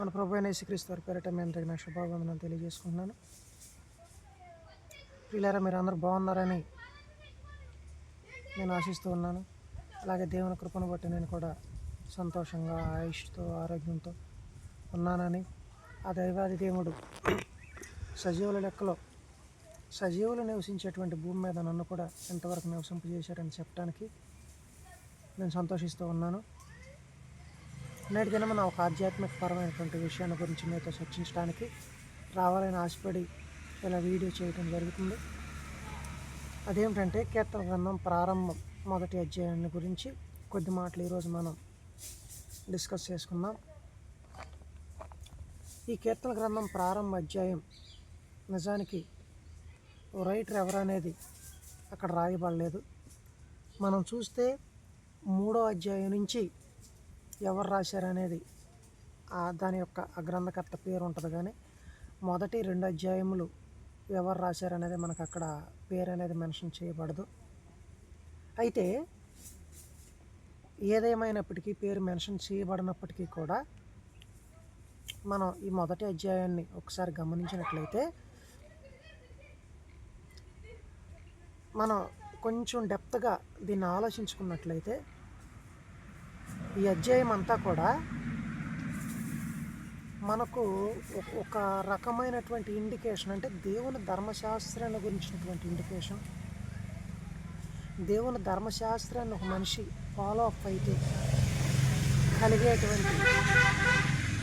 మన ప్రభు అయిన యేసుక్రీస్తు వారి పేరట మేము తగిన నా తెలియజేసుకుంటున్నాను. పిల్లరా మీరు అందరూ బాగున్నారని నేను ఆశిస్తూ ఉన్నాను. అలాగే దేవుని కృపను బట్టి నేను కూడా సంతోషంగా ఆయుష్తో ఆరోగ్యంతో ఉన్నానని. ఆ దైవాది దేవుడు సజీవుల లెక్కలో సజీవులు నివసించేటువంటి భూమి మీద నన్ను కూడా ఎంతవరకు నివసింపజేశారని చెప్పడానికి నేను సంతోషిస్తూ ఉన్నాను. నేటి దినం మనం ఒక ఆధ్యాత్మిక పరమైనటువంటి విషయాన్ని గురించి మీతో చర్చించడానికి రావాలని ఆశపడి ఇలా వీడియో చేయడం జరుగుతుంది. అదేమిటంటే కీర్తన గ్రంథం ప్రారంభం మొదటి అధ్యాయాన్ని గురించి కొద్ది మాటలు ఈరోజు మనం డిస్కస్ చేసుకుందాం. ఈ కీర్తన గ్రంథం ప్రారంభ అధ్యాయం నిజానికి రైటర్ ఎవరనేది అక్కడ రాయబడలేదు. మనం చూస్తే మూడో అధ్యాయం నుంచి ఎవరు రాశారనేది అనేది దాని యొక్క గ్రంథకర్త పేరు ఉంటుంది కానీ మొదటి రెండు అధ్యాయములు ఎవరు రాశారనేది మనకు అక్కడ పేరు అనేది మెన్షన్ చేయబడదు. అయితే ఏదేమైనప్పటికీ పేరు మెన్షన్ చేయబడినప్పటికీ కూడా మనం ఈ మొదటి అధ్యాయాన్ని ఒకసారి గమనించినట్లయితే మనం కొంచెం డెప్త్గా దీన్ని ఆలోచించుకున్నట్లయితే ఈ అధ్యాయం అంతా కూడా మనకు ఒక- రకమైనటువంటి ఇండికేషన్ అంటే దేవుని ధర్మశాస్త్రాన్ని గురించినటువంటి ఇండికేషన్ దేవుని ధర్మశాస్త్రాన్ని ఒక మనిషి ఫాలో అప్ అయితే కలిగేటువంటి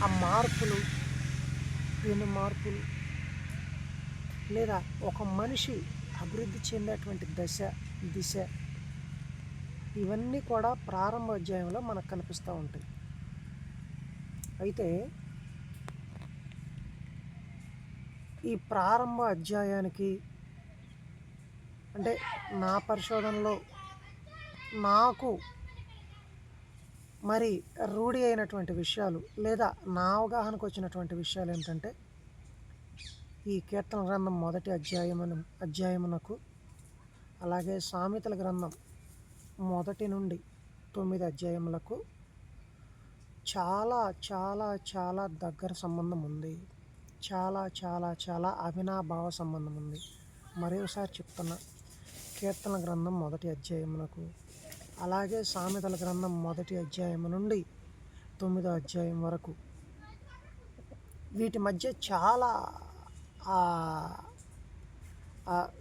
ఆ మార్పులు పెను మార్పులు? లేదా ఒక మనిషి అభివృద్ధి చెందేటువంటి దశ దిశ ఇవన్నీ కూడా ప్రారంభ అధ్యాయంలో మనకు కనిపిస్తూ ఉంటాయి. అయితే ఈ ప్రారంభ అధ్యాయానికి అంటే నా పరిశోధనలో నాకు మరి రూఢి అయినటువంటి విషయాలు లేదా నా అవగాహనకు వచ్చినటువంటి విషయాలు ఏంటంటే ఈ కీర్తన గ్రంథం మొదటి అధ్యాయమును అధ్యాయమునకు అలాగే సామెతల గ్రంథం మొదటి నుండి తొమ్మిది అధ్యాయములకు చాలా చాలా చాలా దగ్గర సంబంధం ఉంది. చాలా చాలా చాలా అవినాభావ సంబంధం ఉంది. మరోసారి చెప్తున్నా. కీర్తన గ్రంథం మొదటి అధ్యాయమునకు. అలాగే సామెతల గ్రంథం మొదటి అధ్యాయం నుండి తొమ్మిదో అధ్యాయం వరకు. వీటి మధ్య చాలా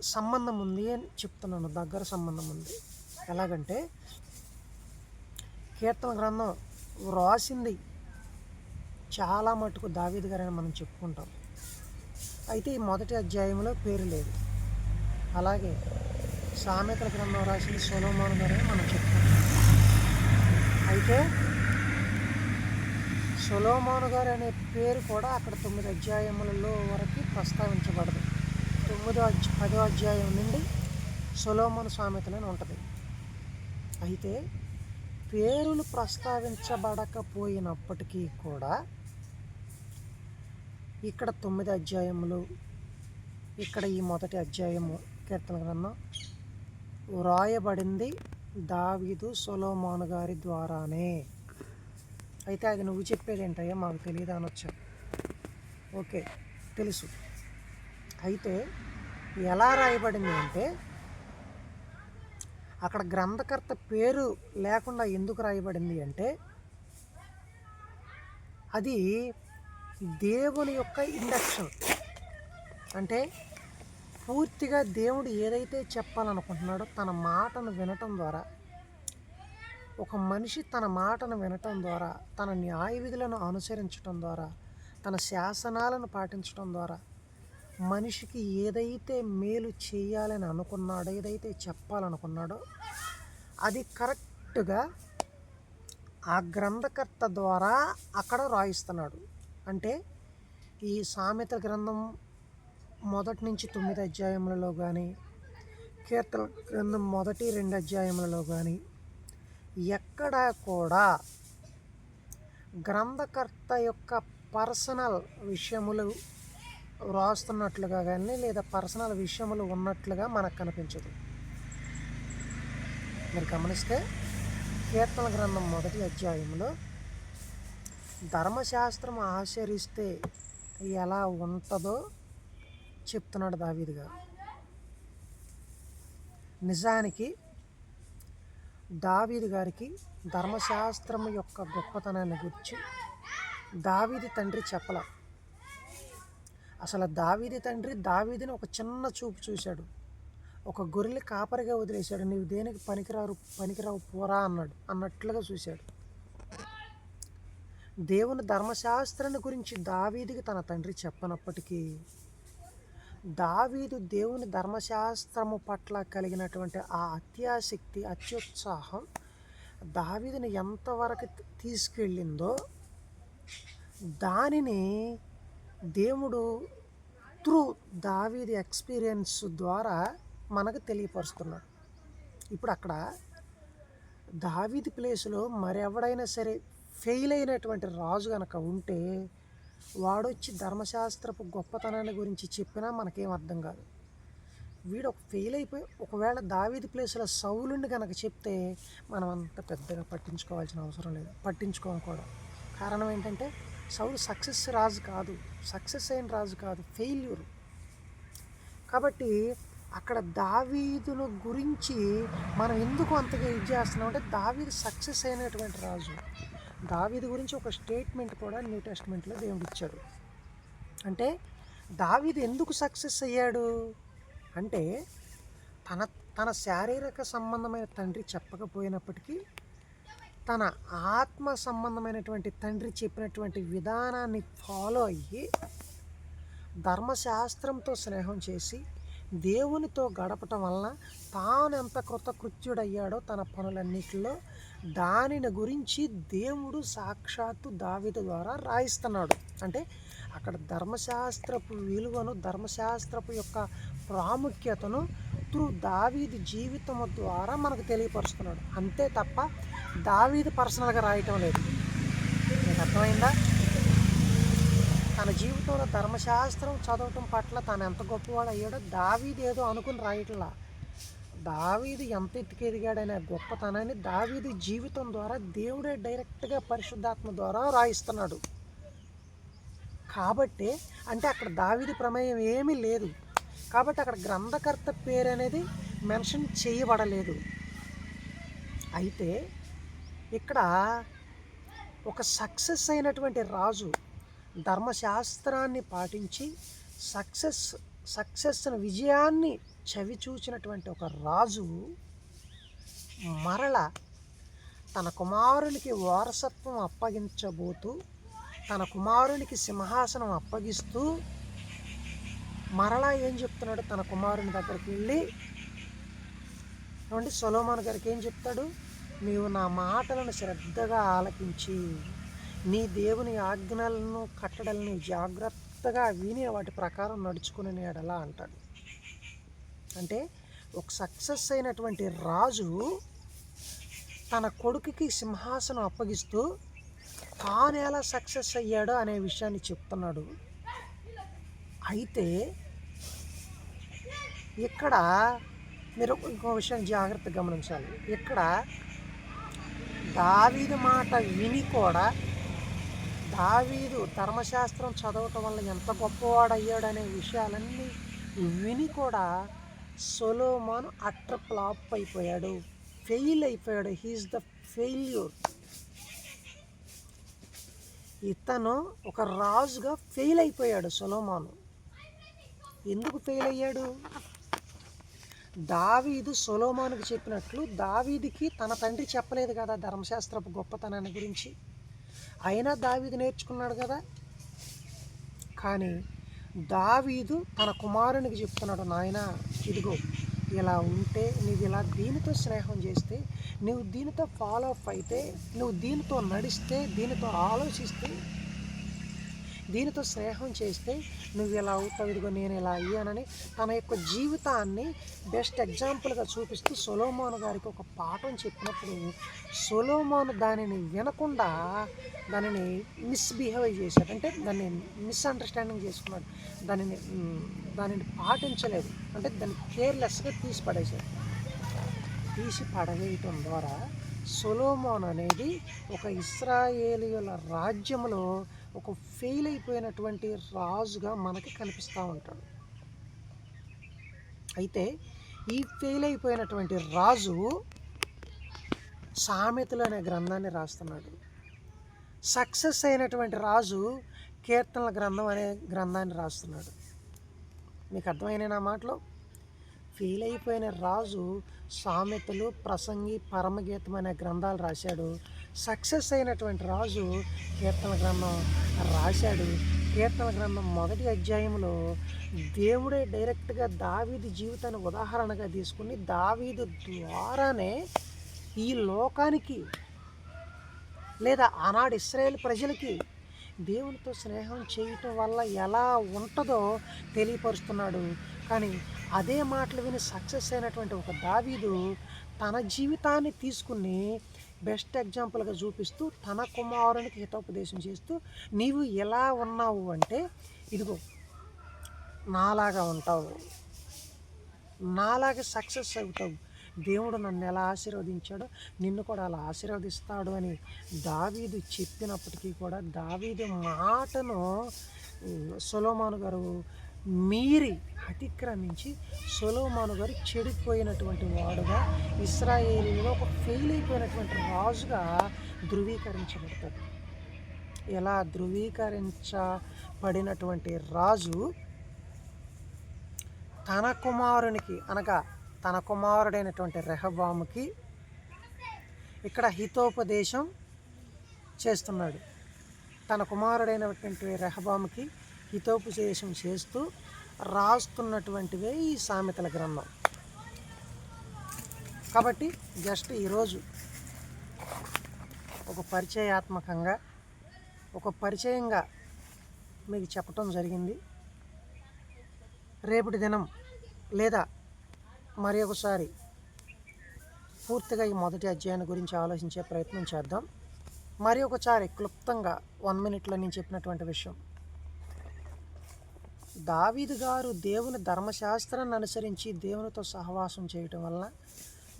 సంబంధం ఉంది అని చెప్తున్నాను. దగ్గర సంబంధం ఉంది. ఎలాగంటే కీర్తన గ్రంథం వ్రాసింది చాలా మటుకు దావీద్ గారని మనం చెప్పుకుంటాం. అయితే ఈ మొదటి అధ్యాయంలో పేరు లేదు. అలాగే సామెతల గ్రంథం రాసింది సొలోమోన్ గారని మనం చెప్పుకుంటాం. అయితే సొలోమోను గారు అనే పేరు కూడా అక్కడ తొమ్మిది అధ్యాయములలో వరకు ప్రస్తావించబడదు. తొమ్మిదో అధ్య పదో అధ్యాయం నుండి సొలోమోను సామెతలని ఉంటుంది. అయితే పేరులు ప్రస్తావించబడకపోయినప్పటికీ కూడా ఇక్కడ తొమ్మిది అధ్యాయములు ఇక్కడ ఈ మొదటి అధ్యాయము కీర్తన గ్రంథం వ్రాయబడింది దావీదు సొలోమాను గారి ద్వారానే. అయితే అది నువ్వు చెప్పేది ఏంటయ్యా? మాకు తెలియదు అనొచ్చా? ఓకే తెలుసు. అయితే ఎలా రాయబడింది అంటే అక్కడ గ్రంథకర్త పేరు లేకుండా ఎందుకు రాయబడింది అంటే అది దేవుని యొక్క ఇండక్షన్ అంటే పూర్తిగా దేవుడు ఏదైతే చెప్పాలనుకుంటున్నాడో తన మాటను వినటం ద్వారా ఒక మనిషి తన మాటను వినటం ద్వారా తన న్యాయ విధులను అనుసరించటం ద్వారా తన శాసనాలను పాటించడం ద్వారా మనిషికి ఏదైతే మేలు చేయాలని అనుకున్నాడో ఏదైతే చెప్పాలనుకున్నాడో అది కరెక్ట్గా ఆ గ్రంథకర్త ద్వారా అక్కడ రాయిస్తున్నాడు. అంటే ఈ సామెత గ్రంథం మొదటి నుంచి తొమ్మిది అధ్యాయములలో కానీ కీర్తన గ్రంథం మొదటి రెండు అధ్యాయములలో కానీ ఎక్కడా కూడా గ్రంథకర్త యొక్క పర్సనల్ విషయములు వ్రాస్తున్నట్లుగా కానీ లేదా పర్సనల్ విషయములు ఉన్నట్లుగా మనకు కనిపించదు. మీరు గమనిస్తే కీర్తన గ్రంథం మొదటి అధ్యాయంలో ధర్మశాస్త్రం ఆచరిస్తే ఎలా ఉంటుందో చెప్తున్నాడు దావీదు గారు. నిజానికి దావీదు గారికి ధర్మశాస్త్రం యొక్క గొప్పతనాన్ని గురించి దావీది తండ్రి చెప్పల. అసలు దావీది తండ్రి దావీదిని ఒక చిన్న చూపు చూశాడు. ఒక గొర్రెలు కాపరిగా వదిలేశాడు. నీవు దేనికి పనికిరారు పనికిరావు పోరా అన్నాడు. అన్నట్లుగా చూశాడు. దేవుని ధర్మశాస్త్రాన్ని గురించి దావీదికి తన తండ్రి చెప్పనప్పటికీ దావీదు దేవుని ధర్మశాస్త్రము పట్ల కలిగినటువంటి ఆ అత్యాసక్తి అత్యుత్సాహం దావీదుని ఎంతవరకు తీసుకెళ్ళిందో దానిని దేవుడు త్రూ దావీది ఎక్స్పీరియన్స్ ద్వారా మనకు తెలియపరుస్తున్నాడు. ఇప్పుడు అక్కడ దావీది ప్లేస్లో మరెవడైనా సరే ఫెయిల్ అయినటువంటి రాజు కనుక ఉంటే వాడొచ్చి ధర్మశాస్త్రపు గొప్పతనాన్ని గురించి చెప్పినా మనకేం అర్థం కాదు. వీడు ఒక ఫెయిల్ అయిపోయి ఒకవేళ దావీది ప్లేస్లో సౌలుండి కనుక చెప్తే మనం అంత పెద్దగా పట్టించుకోవాల్సిన అవసరం లేదు. పట్టించుకోం కూడా. కారణం ఏంటంటే సౌలు సక్సెస్ రాజు కాదు. సక్సెస్ అయిన రాజు కాదు. ఫెయిల్యూర్. కాబట్టి అక్కడ దావీదును గురించి మనం ఎందుకు అంతగా ఇది చేస్తున్నాం అంటే దావీదు సక్సెస్ అయినటువంటి రాజు. దావీదు గురించి ఒక స్టేట్మెంట్ కూడా న్యూ టెస్ట్మెంట్లో దేవుడు ఇచ్చాడు. అంటే దావీదు ఎందుకు సక్సెస్ అయ్యాడు? అంటే తన తన శారీరక సంబంధమైన తండ్రి చెప్పకపోయినప్పటికీ తన ఆత్మ సంబంధమైనటువంటి తండ్రి చెప్పినటువంటి విధానాన్ని ఫాలో అయ్యి ధర్మశాస్త్రంతో స్నేహం చేసి దేవునితో గడపటం వలన తాను ఎంత కృతకృత్యుడయ్యాడో తన పనులన్నిటిలో దానిని గురించి దేవుడు సాక్షాత్తు దావిద ద్వారా రాయిస్తున్నాడు. అంటే అక్కడ ధర్మశాస్త్రపు విలువను ధర్మశాస్త్రపు యొక్క ప్రాముఖ్యతను త్రు దావీది జీవితము ద్వారా మనకు తెలియపరుస్తున్నాడు. అంతే తప్ప దావీది పర్సనల్గా రాయటం లేదు. మీకు అర్థమైందా? తన జీవితంలో ధర్మశాస్త్రం చదవటం పట్ల తను ఎంత గొప్పవాడు అయ్యాడో దావీది ఏదో అనుకుని రాయట్లా. దావీది ఎంత ఎత్తుకు ఎదిగాడనే గొప్పతనాన్ని దావీది జీవితం ద్వారా దేవుడే డైరెక్ట్గా పరిశుద్ధాత్మ ద్వారా రాయిస్తున్నాడు. కాబట్టి అంటే అక్కడ దావీది ప్రమేయం ఏమీ లేదు. కాబట్టి అక్కడ గ్రంథకర్త పేరు అనేది మెన్షన్ చేయబడలేదు. అయితే ఇక్కడ ఒక సక్సెస్ అయినటువంటి రాజు ధర్మశాస్త్రాన్ని పాటించి సక్సెస్ సక్సెస్ విజయాన్ని చవి చూచినటువంటి ఒక రాజు మరల తన కుమారునికి వారసత్వం అప్పగించబోతూ తన కుమారునికి సింహాసనం అప్పగిస్తూ మరలా ఏం చెప్తున్నాడు? తన కుమారుని దగ్గరికి వెళ్ళి ఏమండి సొలోమాన్ గారికి ఏం చెప్తాడు? నీవు నా మాటలను శ్రద్ధగా ఆలకించి నీ దేవుని ఆజ్ఞలను కట్టడల్ని జాగ్రత్తగా విని వాటి ప్రకారం నడుచుకుని నేడలా అంటాడు. అంటే ఒక సక్సెస్ అయినటువంటి రాజు తన కొడుకుకి సింహాసనం అప్పగిస్తూ తాను ఎలా సక్సెస్ అయ్యాడో అనే విషయాన్ని చెప్తున్నాడు. అయితే ఇక్కడ మీరు ఇంకో విషయం జాగ్రత్తగా గమనించాలి. ఇక్కడ దావీదు మాట విని కూడా దావీదు ధర్మశాస్త్రం చదవటం వల్ల ఎంత గొప్పవాడు అయ్యాడనే విషయాలన్నీ విని కూడా సొలోమాన్ అట్టర్ ఫ్లాప్ అయిపోయాడు. ఫెయిల్ అయిపోయాడు. హీఈస్ ద ఫెయిల్యూర్ ఇతను ఒక రాజుగా ఫెయిల్ అయిపోయాడు సొలోమాను. ఎందుకు ఫెయిల్ అయ్యాడు? దావీదు సొలోమానుకు చెప్పినట్లు దావీదికి తన తండ్రి చెప్పలేదు కదా ధర్మశాస్త్రపు గొప్పతనాన్ని గురించి. అయినా దావీదు నేర్చుకున్నాడు కదా. కానీ దావీదు తన కుమారునికి చెప్తున్నాడు నాయన ఇదిగో ఇలా ఉంటే నువ్వు ఇలా దీనితో స్నేహం చేస్తే నువ్వు దీనితో ఫాలో అప్ అయితే నువ్వు దీనితో నడిస్తే దీనితో ఆలోచిస్తే దీనితో స్నేహం చేస్తే నువ్వు ఇలా అవుతావు ఇదిగో నేను ఇలా అయ్యానని తన యొక్క జీవితాన్ని బెస్ట్ ఎగ్జాంపుల్గా చూపిస్తూ సొలోమోను గారికి ఒక పాఠం చెప్పినప్పుడు సొలోమోను దానిని వినకుండా దానిని మిస్బిహేవ్ చేశాడు. అంటే దాన్ని మిస్అండర్స్టాండింగ్ చేసుకున్నాడు. దానిని దానిని పాటించలేదు. అంటే దాన్ని కేర్లెస్గా తీసి పడేశాడు. తీసి పడవేయటం ద్వారా సొలోమోన్ అనేది ఒక ఇస్రాయేలియుల రాజ్యంలో ఒక ఫెయిల్ అయిపోయినటువంటి రాజుగా మనకి కనిపిస్తూ ఉంటాడు. అయితే ఈ ఫెయిల్ అయిపోయినటువంటి రాజు సామెతలు అనే గ్రంథాన్ని రాస్తున్నాడు. సక్సెస్ అయినటువంటి రాజు కీర్తనల గ్రంథం అనే గ్రంథాన్ని రాస్తున్నాడు. మీకు అర్థమైన నా మాటలో? ఫెయిల్ అయిపోయిన రాజు సామెతలు ప్రసంగి పరమగీతం అనే గ్రంథాలు రాశాడు. సక్సెస్ అయినటువంటి రాజు కీర్తన గ్రంథం రాశాడు. కీర్తన గ్రంథం మొదటి అధ్యాయంలో దేవుడే డైరెక్ట్గా దావీదు జీవితాన్ని ఉదాహరణగా తీసుకుని దావీదు ద్వారానే ఈ లోకానికి లేదా ఆనాడు ఇస్రాయేల్ ప్రజలకి దేవునితో స్నేహం చేయటం వల్ల ఎలా ఉంటుందో తెలియపరుస్తున్నాడు. కానీ అదే మాటలు విని సక్సెస్ అయినటువంటి ఒక దావీదు తన జీవితాన్ని తీసుకుని బెస్ట్ ఎగ్జాంపుల్గా చూపిస్తూ తన కుమారునికి హితోపదేశం చేస్తూ నీవు ఎలా ఉన్నావు అంటే ఇదిగో నాలాగా ఉంటావు. నాలాగా సక్సెస్ అవుతావు. దేవుడు నన్ను ఎలా ఆశీర్వదించాడో నిన్ను కూడా అలా ఆశీర్వదిస్తాడు అని దావీదు చెప్పినప్పటికీ కూడా దావీదు మాటను ఉమ్, సొలోమాను గారు మీరి అతిక్రమించి సొలోమాను గారు చెడిపోయినటువంటి వాడుగా ఇస్రాయేలీలో ఒక ఫెయిల్ అయిపోయినటువంటి రాజుగా ధృవీకరించబడతాడు ఎలా ధృవీకరించబడినటువంటి రాజు తన కుమారునికి అనగా తన కుమారుడైనటువంటి రెహబాముకి ఇక్కడ హితోపదేశం చేస్తున్నాడు. తన కుమారుడైనటువంటి రెహబాముకి హితోపదేశం చేస్తూ రాస్తున్నటువంటివే ఈ సామెతల గ్రంథం. కాబట్టి జస్ట్ ఈరోజు ఒక పరిచయాత్మకంగా ఒక పరిచయంగా మీకు చెప్పటం జరిగింది. రేపటి దినం లేదా మరి ఒకసారి పూర్తిగా ఈ మొదటి అధ్యాయాన్ని గురించి ఆలోచించే ప్రయత్నం చేద్దాం. మరి ఒకసారి క్లుప్తంగా వన్ మినిట్లో నేను చెప్పినటువంటి విషయం. దావీదు గారు దేవుని ధర్మశాస్త్రాన్ని అనుసరించి దేవునితో సహవాసం చేయటం వల్ల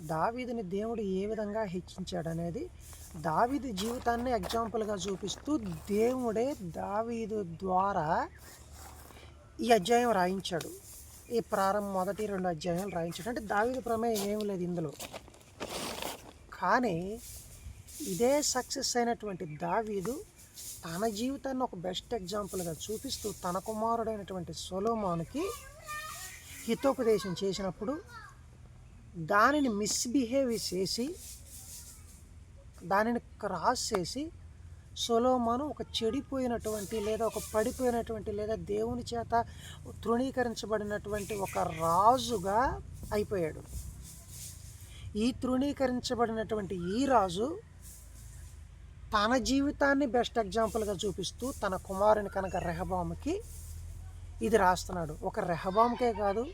దావీదుని దేవుడు ఏ విధంగా హెచ్చించాడనేది దావీదు జీవితాన్ని ఎగ్జాంపుల్గా చూపిస్తూ దేవుడే దావీదు ద్వారా ఈ అధ్యాయం రాయించాడు. ఈ ప్రారంభం మొదటి రెండు అధ్యాయాలు రాయించాడు. అంటే దావీదు ప్రమేయం ఏమీ లేదు ఇందులో. కానీ ఇదే సక్సెస్ అయినటువంటి దావీదు తన జీవితాన్ని ఒక బెస్ట్ ఎగ్జాంపుల్గా చూపిస్తూ తన కుమారుడైనటువంటి సొలోమానుకి హితోపదేశం చేసినప్పుడు దానిని మిస్బిహేవ్ చేసి దానిని క్రాస్ చేసి సొలోమాను ఒక చెడిపోయినటువంటి లేదా ఒక పడిపోయినటువంటి లేదా దేవుని చేత తృణీకరించబడినటువంటి ఒక రాజుగా అయిపోయాడు. ఈ తృణీకరించబడినటువంటి ఈ రాజు తన జీవితాన్ని బెస్ట్ ఎగ్జాంపుల్గా చూపిస్తూ తన కుమారుని కనుక రెహబాముకి ఇది రాస్తున్నాడు. ఒక రెహబాముకే కాదు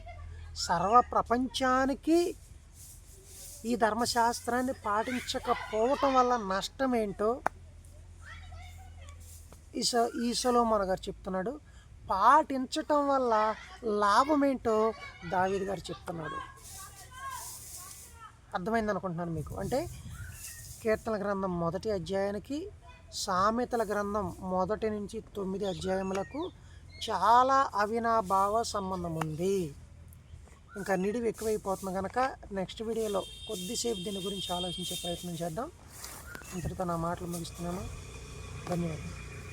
సర్వ ప్రపంచానికి ఈ ధర్మశాస్త్రాన్ని పాటించకపోవటం వల్ల నష్టం ఏంటో ఈ స గారు చెప్తున్నాడు. పాటించటం వల్ల లాభం ఏంటో దావీద్ గారు చెప్తున్నాడు. అర్థమైంది అనుకుంటున్నాను మీకు. అంటే కీర్తన గ్రంథం మొదటి అధ్యాయానికి సామెతల గ్రంథం మొదటి నుంచి తొమ్మిది అధ్యాయములకు చాలా అవినాభావ సంబంధం ఉంది ఇంకా నిడివి ఎక్కువైపోతుంది కనుక నెక్స్ట్ వీడియోలో కొద్దిసేపు దీని గురించి ఆలోచించే ప్రయత్నం చేద్దాం. ఇంతటితో నా మాటలు ముగిస్తున్నాను ధన్యవాదాలు.